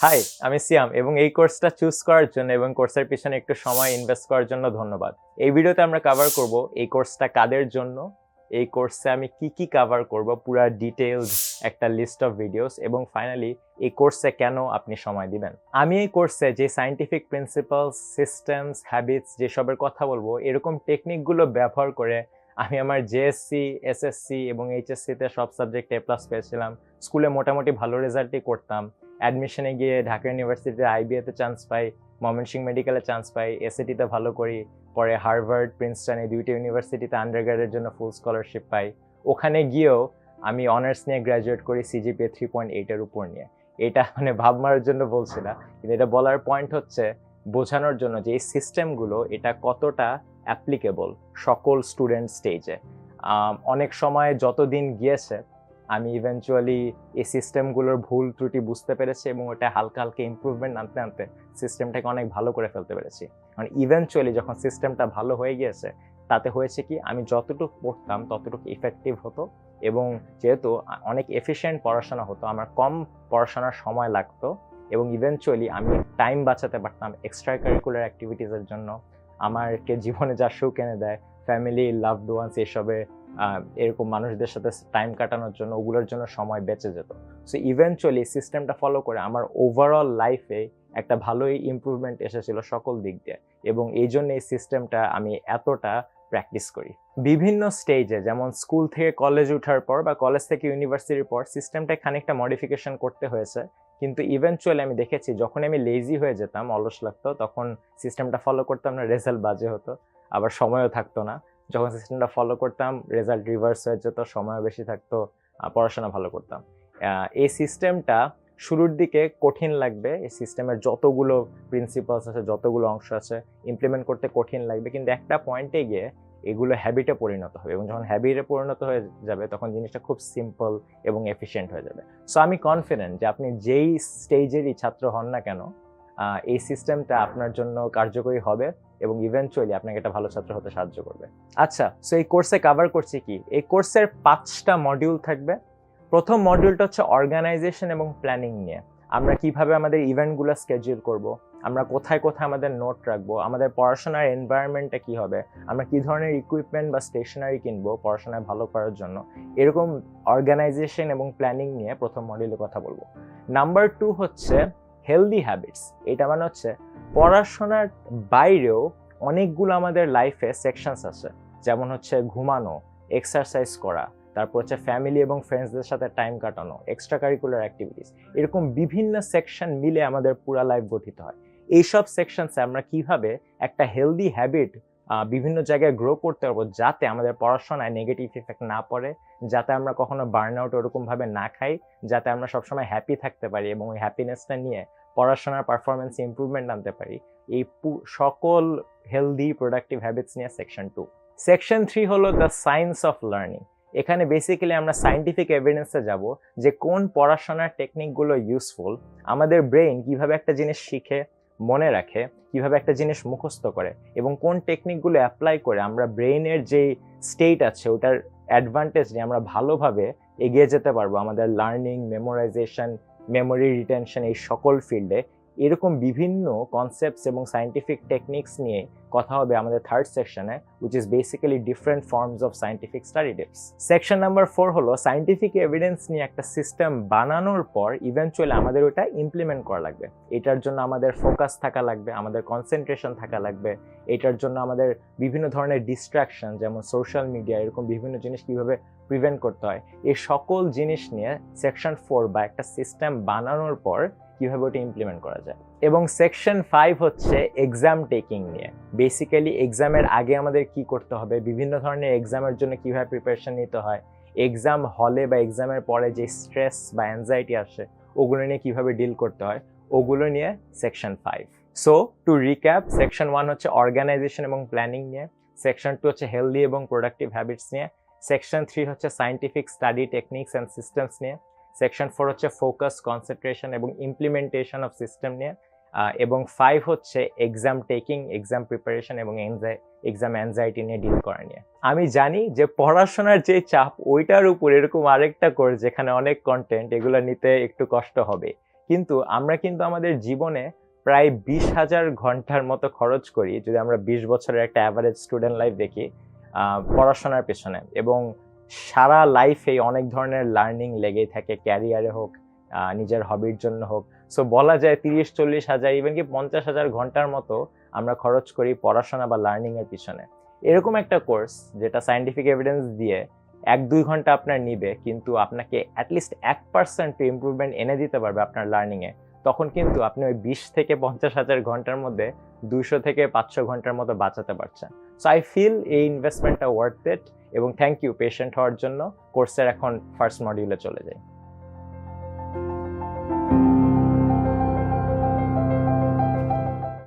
High আমি সিয়াম এবং এই কোর্সটা চুজ করার জন্য এবং কোর্সের পিছনে একটু সময় ইনভেস্ট করার জন্য ধন্যবাদ। এই ভিডিওতে আমরা কভার করব এই কোর্সটা কাদের জন্য, এই কোর্সে আমি কি কি কভার করব, পুরো ডিটেলস একটা লিস্ট অফ ভিডিওস এবং ফাইনালি এই কোর্সে কেন আপনি সময় দিবেন। আমি এই কোর্সে যে সাইন্টিফিক প্রিন্সিপালস সিস্টেমস হ্যাবিটস যেসবের কথা বলব, এরকম টেকনিকগুলো ব্যবহার করে আমি আমার জেএসসি এসএসসি এবং এইচএসসিতে সব সাবজেক্টে প্লাস পেয়েছিলাম। স্কুলে মোটামুটি ভালো রেজাল্টই করতাম। অ্যাডমিশনে গিয়ে ঢাকা ইউনিভার্সিটিতে আইবিএতে চান্স পাই, ময়মনসিংহ মেডিকেলে চান্স পাই এসএটিতে ভালো করি, পরে হার্ভার্ড, প্রিন্সটন এই দুইটা ইউনিভার্সিটিতে আন্ডারগ্রেডের জন্য ফুল স্কলারশিপ পাই। ওখানে গিয়েও আমি অনার্স নিয়ে গ্র্যাজুয়েট করি সিজিপিএ থ্রি পয়েন্ট এইটের উপর নিয়ে। এটা মানে ভাব মারার জন্য বলছি না, কিন্তু এটা বলার পয়েন্ট হচ্ছে বোঝানোর জন্য যে এই সিস্টেমগুলো এটা কতটা অ্যাপ্লিকেবল সকল স্টুডেন্ট স্টেজে অনেক সময় যতদিন গিয়েছে আমি ইভেনচুয়ালি এই সিস্টেমগুলোর ভুল ত্রুটি বুঝতে পেরেছি এবং ওটা হালকা হালকা ইম্প্রুভমেন্ট আনতে আনতে সিস্টেমটাকে অনেক ভালো করে ফেলতে পেরেছি। কারণ ইভেনচুয়ালি যখন সিস্টেমটা ভালো হয়ে গিয়েছে, তাতে হয়েছে কি, আমি যতটুকু পড়তাম ততটুকু ইফেক্টিভ হতো এবং যেহেতু অনেক এফিসিয়েন্ট পড়াশোনা হতো, আমার কম পড়াশোনার সময় লাগতো এবং ইভেনচুয়ালি আমি টাইম বাঁচাতে পারতাম এক্সট্রা কারিকুলার অ্যাক্টিভিটিসের জন্য। আমারকে জীবনে যা সুখ এনে দেয় ফ্যামিলি লাভড ওয়ান্স এসবে এরকম মানুষদের সাথে টাইম কাটানোর জন্য, ওগুলোর জন্য সময় বেঁচে যেত। সো ইভেনচুয়ালি সিস্টেমটা ফলো করে আমার ওভারঅল লাইফে একটা ভালোই ইম্প্রুভমেন্ট এসেছিল সকল দিক দিয়ে এবং এই জন্য এই সিস্টেমটা আমি এতটা প্র্যাকটিস করি। বিভিন্ন স্টেজে যেমন স্কুল থেকে কলেজ ওঠার পর বা কলেজ থেকে ইউনিভার্সিটির পর সিস্টেমটা খানিকটা মডিফিকেশন করতে হয়েছে। কিন্তু ইভেনচুয়ালি আমি দেখেছি যখন আমি লেজি হয়ে যেতাম, অলস লাগতো, তখন সিস্টেমটা ফলো করতাম না রেজাল্ট বাজে হতো। আবার সময়ও থাকতো না। যখন সিস্টেমটা ফলো করতাম রেজাল্ট রিভার্স হয়ে যেত, সময়ও বেশি থাকতো পড়াশোনা ভালো করতাম। এই সিস্টেমটা শুরুর দিকে কঠিন লাগবে, এই সিস্টেমের যতগুলো প্রিন্সিপালস আছে, যতগুলো অংশ আছে ইমপ্লিমেন্ট করতে কঠিন লাগবে, কিন্তু একটা পয়েন্টে গিয়ে এগুলো হ্যাবিটে পরিণত হবে এবং যখন হ্যাবিটে পরিণত হয়ে যাবে, তখন জিনিসটা খুব সিম্পল এবং এফিসিয়েন্ট হয়ে যাবে। সো আমি কনফিডেন্ট যে আপনি যেই স্টেজেরই ছাত্র হন না কেন এই সিস্টেমটা আপনার জন্য কার্যকরী হবে এবং ইভেনচুয়ালি আপনাকে একটা ভালো ছাত্র হতে সাহায্য করবে। আচ্ছা সো এই কোর্সে কাভার করছি কি? এই কোর্সের পাঁচটা মডিউল থাকবে। প্রথম মডিউলটা হচ্ছে অর্গানাইজেশন এবং প্ল্যানিং নিয়ে। আমরা কীভাবে আমাদের ইভেন্টগুলো স্কেডিউল করব? আমরা কোথায় কোথায় আমাদের নোট রাখব? আমাদের পড়াশোনার এনভায়রনমেন্টটা কি হবে? আমরা কি ধরনের ইকুইপমেন্ট বা স্টেশনারি কিনবো পড়াশোনায় ভালো করার জন্য? এরকম অর্গানাইজেশন এবং প্ল্যানিং নিয়ে প্রথম মডিউলে কথা বলব। নাম্বার টু হচ্ছে হেলদি হ্যাবিটস এটা মানে হচ্ছে পড়াশোনার বাইরেও অনেকগুলো আমাদের লাইফে সেকশনস আছে। যেমন হচ্ছে ঘুমানো এক্সারসাইজ করা, তারপর হচ্ছে ফ্যামিলি এবং ফ্রেন্ডসদের সাথে টাইম কাটানো এক্সট্রা কারিকুলার অ্যাক্টিভিটিস এরকম বিভিন্ন সেকশন মিলে আমাদের পুরা লাইফ গঠিত হয়। এইসব সেকশনসে আমরা কীভাবে একটা হেলদি হ্যাবিট বিভিন্ন জায়গায় গ্রো করতে পারব যাতে আমাদের পড়াশোনায় নেগেটিভ ইফেক্ট না পড়ে, যাতে আমরা কখনো বার্ন আউট ওরকমভাবে না খাই, যাতে আমরা সবসময় হ্যাপি থাকতে পারি এবং ওই হ্যাপিনেসটা নিয়ে পড়াশোনার পারফরমেন্স ইম্প্রুভমেন্ট আনতে পারি। এই সকল হেলদি প্রোডাক্টিভ হ্যাবিটস নিয়ে সেকশন টু সেকশন থ্রি হলো দ্য সায়েন্স অফ লার্নিং এখানে বেসিক্যালি আমরা সাইন্টিফিক এভিডেন্সে যাব যে কোন পড়াশোনার টেকনিকগুলো ইউজফুল আমাদের ব্রেইন কীভাবে একটা জিনিস শিখে মনে রাখে কীভাবে একটা জিনিস মুখস্থ করে এবং কোন টেকনিকগুলো অ্যাপ্লাই করে আমরা ব্রেইনের যে স্টেট আছে ওটার অ্যাডভান্টেজ নিয়ে আমরা ভালোভাবে এগিয়ে যেতে পারব আমাদের লার্নিং মেমোরাইজেশন মেমোরি রিটেনশন এই সকল ফিল্ডে এরকম বিভিন্ন কনসেপ্টস এবং সাইন্টিফিক টেকনিক্স নিয়ে কথা হবে আমাদের থার্ড সেকশনে which is basically different forms of scientific study tips section number four হলো সাইন্টিফিক এভিডেন্স নিয়ে একটা সিস্টেম বানানোর পর ইভেনচুয়ালি আমাদের ওটা ইমপ্লিমেন্ট করা লাগবে। এটার জন্য আমাদের ফোকাস থাকা লাগবে, আমাদের কনসেন্ট্রেশন থাকা লাগবে, এটার জন্য আমাদের বিভিন্ন ধরনের ডিস্ট্রাকশন যেমন সোশ্যাল মিডিয়া এরকম বিভিন্ন জিনিস কীভাবে প্রিভেন্ট করতে হয় এই সকল জিনিস নিয়ে সেকশন ফোর বা একটা সিস্টেম বানানোর পর কীভাবে ওটা ইমপ্লিমেন্ট করা যায়। এবং সেকশন ফাইভ হচ্ছে এক্সাম টেকিং নিয়ে। বেসিক্যালি এক্সামের আগে আমাদের কি করতে হবে? বিভিন্ন ধরনের এক্সামের জন্য কীভাবে প্রিপারেশন নিতে হয়? এক্সাম হলে বা এক্সামের পরে যে স্ট্রেস বা অ্যাংজাইটি আসে, ওগুলো নিয়ে কীভাবে ডিল করতে হয়? ওগুলো নিয়ে section five so to recap section one হচ্ছে অর্গানাইজেশন এবং প্ল্যানিং নিয়ে। সেকশন টু হচ্ছে হেলদি এবং প্রোডাক্টিভ হ্যাবিটস নিয়ে। সেকশন থ্রি হচ্ছে scientific study techniques and systems নিয়ে। সেকশন ফোর হচ্ছে ফোকাস কনসেন্ট্রেশন এবং ইমপ্লিমেন্টেশন অফ সিস্টেম নিয়ে। এবং ফাইভ হচ্ছে এক্সাম টেকিং এক্সাম প্রিপারেশন এবং এক্সাম অ্যাংজাইটি নিয়ে ডিল করা নিয়ে। আমি জানি যে পড়াশোনার যে চাপ, ওইটার উপর এরকম আরেকটা কোর্স যেখানে অনেক কন্টেন্ট এগুলো নিতে একটু কষ্ট হবে। কিন্তু আমরা কিন্তু আমাদের জীবনে প্রায় বিশ হাজার ঘণ্টার মতো খরচ করি, যদি আমরা বিশ বছরের একটা অ্যাভারেজ স্টুডেন্ট লাইফ দেখি পড়াশোনার পেছনে। এবং সারা লাইফে অনেক ধরনের লার্নিং লেগেই থাকে ক্যারিয়ারে হোক নিজের হবির জন্য হোক। সো বলা যায় তিরিশ, চল্লিশ হাজার ইভেন কি পঞ্চাশ হাজার ঘণ্টার মতো আমরা খরচ করি পড়াশোনা বা লার্নিং এর পিছনে। এরকম একটা কোর্স যেটা সায়েন্টিফিক এভিডেন্স দিয়ে এক, দুই ঘণ্টা আপনার নিবে, কিন্তু আপনাকে অ্যাটলিস্ট এক পার্সেন্ট ইমপ্রুভমেন্ট এনে দিতে পারবে আপনার লার্নিংয়ে তখন কিন্তু আপনি ওই বিশ থেকে পঞ্চাশ হাজার ঘণ্টার মধ্যে দুইশো থেকে পাঁচশো ঘণ্টার মতো বাঁচাতে পারছেন। সো আই ফিল এই ইনভেস্টমেন্টটা ওয়ার্থ এবং থ্যাংক ইউ পেশেন্ট হওয়ার জন্য কোর্সের এখন ফার্স্ট মডিউলে চলে যাই।